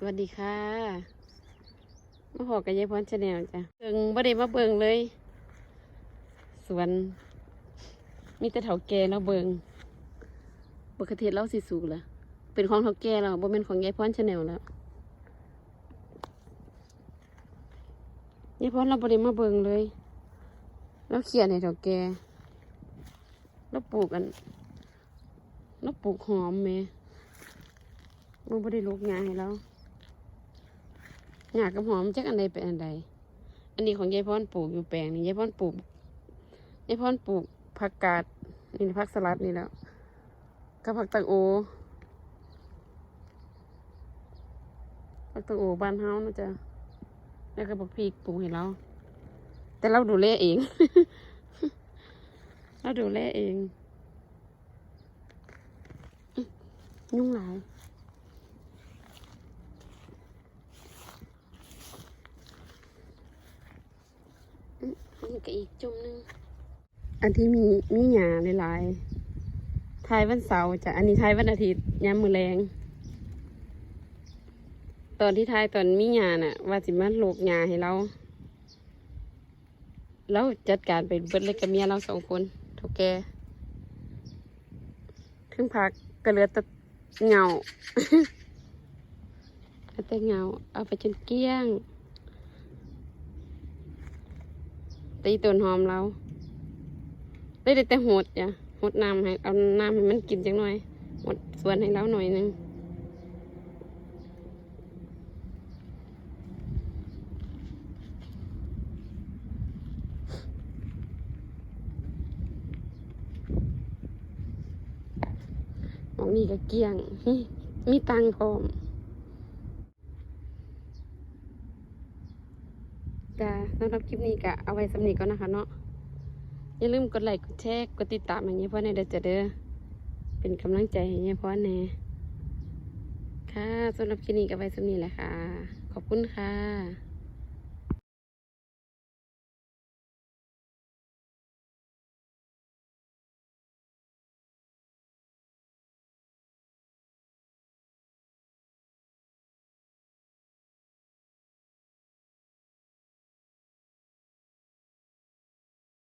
สวัสดีค่ะมาพอกับยายพรชาแนลจ้ะเบิงบ่ได้มาเบิงเลย สวน มีแต่เถาแก่เนาเบิงปกติเราสิสูงละเป็นของเถาแก่แล้วบ่เป็นของยายพรชาแนลแล้วยายพรเราบ่ได้มาเบิงเลยเราเขียนให้เถาแก่เราปลูกกันเราปลูกหอมแหม่มันไม่ได้ลูกงาให้เรา หงากับหอมจักอันใดเป็นอันใด อันนี้ของยายพรปลูกอยู่แปลงนี่ยายพรปลูกยายพรปลูกผักกาดนี่ผักสลัดนี่แล้วกับผักตังโอผักตังโอบ้านเฮานะจ๊ะแล้วก็บักพริกปลูกให้เราแต่เราดูแลเอง เราดูแลเอง ยุ่งหลาย นี่ก็อีกจุ่มหนึง อันที่มีมีหยาหลายๆทายวันเสาร์จ้ะ อันนี้ทายวันอาทิตย์ยามมือแรง ตอนที่ทายตอนมีหยาน่ะ ว่าสิมาโลกหยาให้เรา แล้วจัดการไปเบิดเลยกับเมียเราสองคนท่าแกถึงพักก็เหลือแต่เงาแต่เงา เอาไปจนเกลี้ยง ตีต้นหอมเราได้แต่หดจ้ะหดน้ำให้เอาน้ำให้มันกินจังหน่อยหดสวนให้เราหน่อยหนึงมองนี่ก็เกี้ยง มีตังพร้อม จ้าสำหรับคลิปนี้ก็เอาไว้สำนีก่อนนะคะเนาะอย่าลืมกดไลค์กดแชร์กดติดตามให้ยายพ่อในเด้อจะเด้อเป็นกำลังใจให้ยายพ่อแน่ค่ะสำหรับคลิปนี้ก็ไว้สำนีแหละค่ะ ขอบคุณค่ะ